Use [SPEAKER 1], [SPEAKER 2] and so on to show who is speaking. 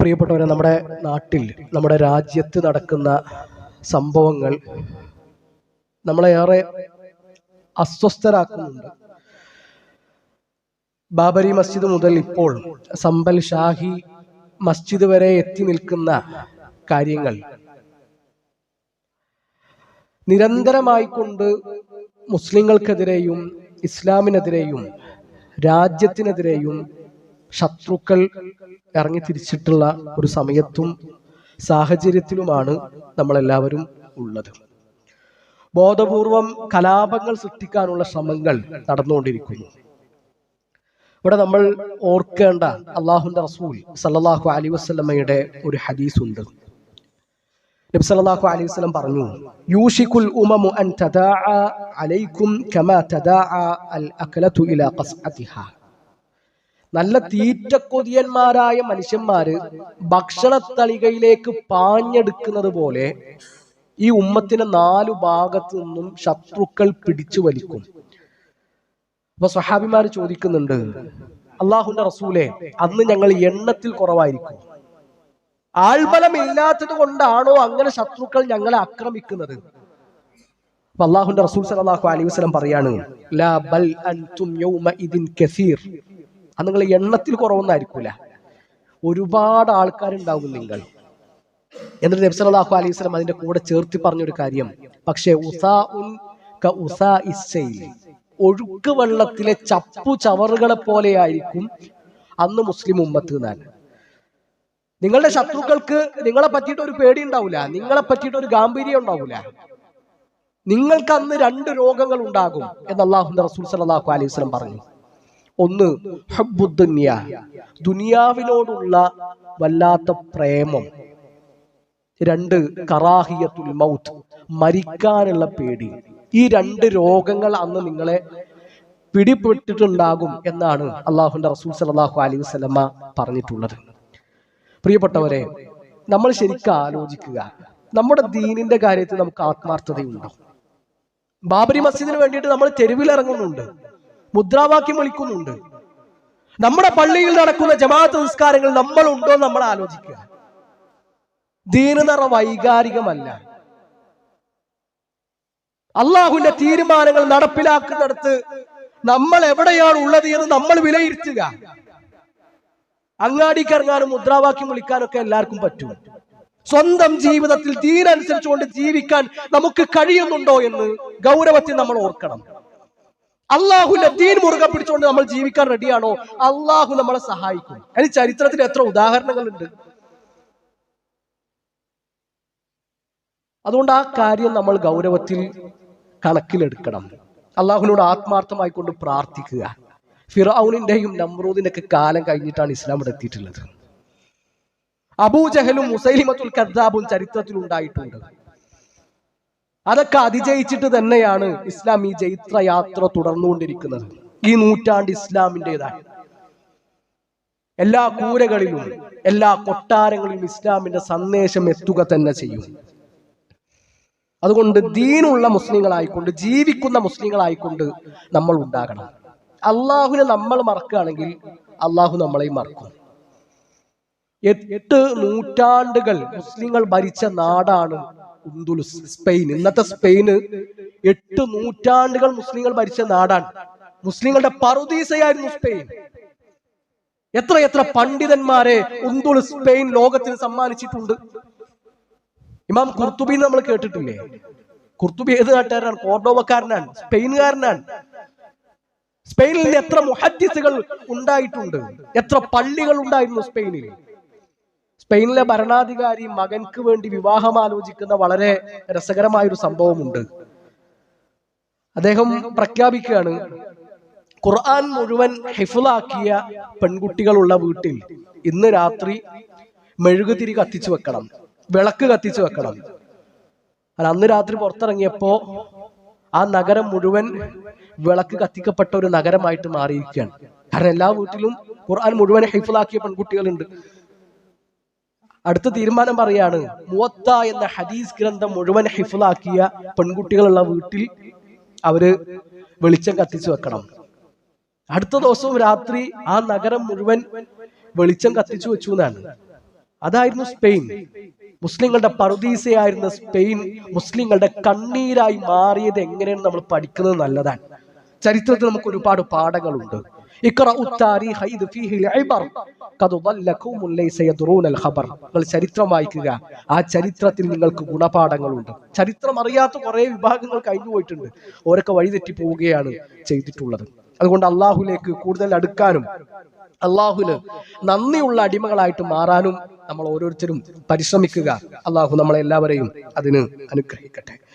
[SPEAKER 1] പ്രിയപ്പെട്ടവരെ നമ്മുടെ നാട്ടിൽ നമ്മുടെ രാജ്യത്ത് നടക്കുന്ന സംഭവങ്ങൾ നമ്മളെ ഏറെ അസ്വസ്ഥരാക്കുന്നുണ്ട്. ബാബരി മസ്ജിദ് മുതൽ ഇപ്പോൾ സമ്പൽ ഷാഹി മസ്ജിദ് വരെ എത്തി നിൽക്കുന്ന കാര്യങ്ങൾ നിരന്തരമായിക്കൊണ്ട് മുസ്ലിങ്ങൾക്കെതിരെയും ഇസ്ലാമിനെതിരെയും രാജ്യത്തിനെതിരെയും ശത്രുക്കൾ ഇറങ്ങി തിരിച്ചിട്ടുള്ള ഒരു സമയത്തും സാഹചര്യത്തിലുമാണ് നമ്മളെല്ലാവരും ഉള്ളത്. ബോധപൂർവം കലാപങ്ങൾ സൃഷ്ടിക്കാനുള്ള ശ്രമങ്ങൾ നടന്നുകൊണ്ടിരിക്കുന്നു. ഇവിടെ നമ്മൾ ഓർക്കേണ്ട അള്ളാഹുന്റെ റസൂൽ സല്ലാഹു അലി വസല്ലമയുടെ ഒരു ഹദീസ് ഉണ്ട് നബി സല്ലല്ലാഹു അലൈഹി വസല്ലം പറഞ്ഞു യൂഷിക്കുൽ ഉമമു അൻ തദാഅ അലൈക്കും കമാ തദാഅ അൽ അക്ലതു ഇലാ ഖസ്അതിഹാ. നല്ല തീറ്റക്കൊതിയന്മാരായ മനുഷ്യന്മാര് ഭക്ഷണത്തളികയിലേക്ക് പാഞ്ഞെടുക്കുന്നത് പോലെ ഈ ഉമ്മത്തിനെ നാലു ഭാഗത്തു നിന്നും ശത്രുക്കൾ പിടിച്ചു വലിക്കും. അപ്പൊ സഹാബിമാർ ചോദിക്കുന്നുണ്ട് അള്ളാഹുന്റെ റസൂലെ അന്ന് ഞങ്ങൾ എണ്ണത്തിൽ കുറവായിരിക്കും. ആൾബലം ഇല്ലാത്തത് കൊണ്ടാണോ അങ്ങനെ ശത്രുക്കൾ ഞങ്ങളെ ആക്രമിക്കുന്നത്? അപ്പൊ അള്ളാഹുന്റെ റസൂൽ സല്ലല്ലാഹു അലൈഹി വസല്ലം പറയാണ് അത് നിങ്ങൾ എണ്ണത്തിൽ കുറവൊന്നായിരിക്കൂല. ഒരുപാട് ആൾക്കാരുണ്ടാവും നിങ്ങൾ. എന്നിട്ട് നബി സല്ലല്ലാഹു അലൈഹി വസല്ലം അതിന്റെ കൂടെ ചേർത്തി പറഞ്ഞൊരു കാര്യം. പക്ഷേ ഉസാഉൻ ക ഉസാ ഒഴുക്ക് വെള്ളത്തിലെ ചപ്പു ചവറുകളെ പോലെയായിരിക്കും അന്ന് മുസ്ലിം ഉമ്മത്ത് എന്നാണ് നിങ്ങളുടെ ശത്രുക്കൾക്ക് നിങ്ങളെ പറ്റിയിട്ട് ഒരു പേടി ഉണ്ടാവില്ല നിങ്ങളെ പറ്റിയിട്ട് ഒരു ഗാംഭീര്യം ഉണ്ടാവില്ല നിങ്ങൾക്ക് അന്ന് രണ്ട് രോഗങ്ങൾ ഉണ്ടാകും എന്ന് അള്ളാഹു റസൂൽ സല്ലല്ലാഹു അലൈഹി വസല്ലം പറഞ്ഞു. ഒന്ന് ഹബ്ബുദ്ദുനിയ. ദുനിയാവിനോടുള്ള വല്ലാത്ത പ്രേമം. രണ്ട് കറാഹിയത്തുൽ മൗത്ത് മരിക്കാനുള്ള പേടി. ഈ രണ്ട് രോഗങ്ങൾ അന്ന് നിങ്ങളെ പിടിപെട്ടിട്ടുണ്ടാകും എന്നാണ് അള്ളാഹുന്റെ റസൂൽ സലാഹു അലൈഹി വസല്ലമ പറഞ്ഞിട്ടുള്ളത്. പ്രിയപ്പെട്ടവരെ നമ്മൾ ശരിക്കും ആലോചിക്കുക. നമ്മുടെ ദീനിന്റെ കാര്യത്തിൽ നമുക്ക് ആത്മാർത്ഥതയുണ്ടോ? ബാബരി മസ്ജിദിന് വേണ്ടിയിട്ട് നമ്മൾ തെരുവിലിറങ്ങുന്നുണ്ട്. മുദ്രാവാക്യം വിളിക്കുന്നുണ്ട്. നമ്മുടെ പള്ളിയിൽ നടക്കുന്ന ജമാഅത്ത് നിസ്കാരങ്ങൾ നമ്മളുണ്ടോ എന്ന് നമ്മൾ ആലോചിക്കുക. ദീനനിറ വൈകാരികമല്ല. അള്ളാഹുവിന്റെ തീരുമാനങ്ങൾ നടപ്പിലാക്കുന്നിടത്ത് നമ്മൾ എവിടെയാണ് ഉള്ളത് എന്ന് നമ്മൾ വിലയിരുത്തുക. അങ്ങാടിക്ക് ഇറങ്ങാനും മുദ്രാവാക്യം വിളിക്കാനൊക്കെ എല്ലാവർക്കും പറ്റും. സ്വന്തം ജീവിതത്തിൽ തീരനുസരിച്ചുകൊണ്ട് ജീവിക്കാൻ നമുക്ക് കഴിയുന്നുണ്ടോ എന്ന് ഗൗരവത്തിൽ നമ്മൾ ഓർക്കണം. അള്ളാഹുവിന്റെ ദീൻ മുറുകെ പിടിച്ചുകൊണ്ട് നമ്മൾ ജീവിക്കാൻ റെഡിയാണോ? അള്ളാഹു നമ്മളെ സഹായിക്കും. അതിന് ചരിത്രത്തിൽ എത്ര ഉദാഹരണങ്ങളുണ്ട്? അതുകൊണ്ട് ആ കാര്യം നമ്മൾ ഗൗരവത്തിൽ കണക്കിലെടുക്കണം. അള്ളാഹുനോട് ആത്മാർത്ഥമായി കൊണ്ട് പ്രാർത്ഥിക്കുക. ഫിറൌനിന്റെയും നമ്രൂദിന്റെ ഒക്കെ കാലം കഴിഞ്ഞിട്ടാണ് ഇസ്ലാം ഇവിടെ എത്തിയിട്ടുള്ളത്. അബൂജഹലും മുസൈലിമത്തുൽ കദ്ദാബും ചരിത്രത്തിൽ ഉണ്ടായിട്ടുണ്ട് അതൊക്കെ അതിജയിച്ചിട്ട് തന്നെയാണ് ഇസ്ലാം ഈ ജൈത്രയാത്ര തുടർന്നുകൊണ്ടിരിക്കുന്നത്. ഈ നൂറ്റാണ്ട് ഇസ്ലാമിന്റെതാണ് എല്ലാ കൂരകളിലും എല്ലാ കൊട്ടാരങ്ങളിലും ഇസ്ലാമിന്റെ സന്ദേശം എത്തുക തന്നെ ചെയ്യും. അതുകൊണ്ട് ദീനുള്ള മുസ്ലിങ്ങളായിക്കൊണ്ട് ജീവിക്കുന്ന മുസ്ലിങ്ങളായിക്കൊണ്ട് നമ്മൾ ഉണ്ടാകണം. അള്ളാഹുവിനെ നമ്മൾ മറക്കുകയാണെങ്കിൽ അള്ളാഹു നമ്മളെയും മറക്കും. എട്ട് നൂറ്റാണ്ടുകൾ മുസ്ലിങ്ങൾ ഭരിച്ച നാടാണ് ഉന്തുലുസ് സ്പെയിൻ. ഇന്നത്തെ സ്പെയിന് എട്ട് നൂറ്റാണ്ടുകൾ മുസ്ലിങ്ങൾ ഭരിച്ച നാടാണ്. മുസ്ലിങ്ങളുടെ പറുദീസയായിരുന്നു സ്പെയിൻ. എത്ര എത്ര പണ്ഡിതന്മാരെ ഉന്തുൽ സ്പെയിൻ ലോകത്തിന് സമ്മാനിച്ചിട്ടുണ്ട്. ഇമാം കുർത്തുബി നമ്മൾ കേട്ടിട്ടില്ലേ? കുർത്തുബി ഏത് നാട്ടുകാരനാണ്? കോർഡോവക്കാരനാണ് സ്പെയിനുകാരനാണ് സ്പെയിനിൽ എത്ര മുഹദ്ദിസുകൾ ഉണ്ടായിട്ടുണ്ട്? എത്ര പള്ളികൾ ഉണ്ടായിരുന്നു സ്പെയിനിൽ? സ്പെയിനിലെ ഭരണാധികാരി മകൻക്ക് വേണ്ടി വിവാഹം ആലോചിക്കുന്ന വളരെ രസകരമായ ഒരു സംഭവമുണ്ട്. അദ്ദേഹം പ്രഖ്യാപിക്കുകയാണ് ഖുർആൻ മുഴുവൻ ഹിഫുലാക്കിയ പെൺകുട്ടികളുള്ള വീട്ടിൽ ഇന്ന് രാത്രി മെഴുകുതിരി കത്തിച്ചു വെക്കണം വിളക്ക് കത്തിച്ചു വെക്കണം. അന്ന് രാത്രി പുറത്തിറങ്ങിയപ്പോ ആ നഗരം മുഴുവൻ വിളക്ക് കത്തിക്കപ്പെട്ട ഒരു നഗരമായിട്ട് മാറിയിരിക്കുകയാണ്. കാരണം എല്ലാ വീട്ടിലും ഖുർആൻ മുഴുവൻ ഹൈഫിലാക്കിയ പെൺകുട്ടികളുണ്ട്. അടുത്ത തീരുമാനം പറയാണ് മുവത്ത എന്ന ഹദീസ് ഗ്രന്ഥം മുഴുവൻ ഹിഫിളാക്കിയ പെൺകുട്ടികളുള്ള വീട്ടിൽ അവർ വെളിച്ചം കത്തിച്ചു വെക്കണം. അടുത്ത ദിവസവും രാത്രി ആ നഗരം മുഴുവൻ വെളിച്ചം കത്തിച്ചു വെച്ചു എന്നാണ്. അതായിരുന്നു സ്പെയിൻ. മുസ്ലിങ്ങളുടെ പറുദീസയായിരുന്ന സ്പെയിൻ മുസ്ലിങ്ങളുടെ കണ്ണീരായി മാറിയത് എങ്ങനെയാണ് നമ്മൾ പഠിക്കുന്നത് നല്ലതാണ്. ചരിത്രത്തിൽ നമുക്ക് ഒരുപാട് പാഠങ്ങളുണ്ട്. നിങ്ങൾ ചരിത്രം വായിക്കുക. ആ ചരിത്രത്തിൽ നിങ്ങൾക്ക് ഗുണപാഠങ്ങളുണ്ട്. ചരിത്രം അറിയാത്ത കുറെ വിഭാഗങ്ങൾ കഴിഞ്ഞു പോയിട്ടുണ്ട്. ഓരൊക്കെ വഴിതെറ്റി പോവുകയാണ് ചെയ്തിട്ടുള്ളത്. അതുകൊണ്ട് അള്ളാഹുലേക്ക് കൂടുതൽ അടുക്കാനും അള്ളാഹുൽ നന്ദിയുള്ള അടിമകളായിട്ട് മാറാനും നമ്മൾ ഓരോരുത്തരും പരിശ്രമിക്കുക. അള്ളാഹു നമ്മളെല്ലാവരെയും അതിന് അനുഗ്രഹിക്കട്ടെ.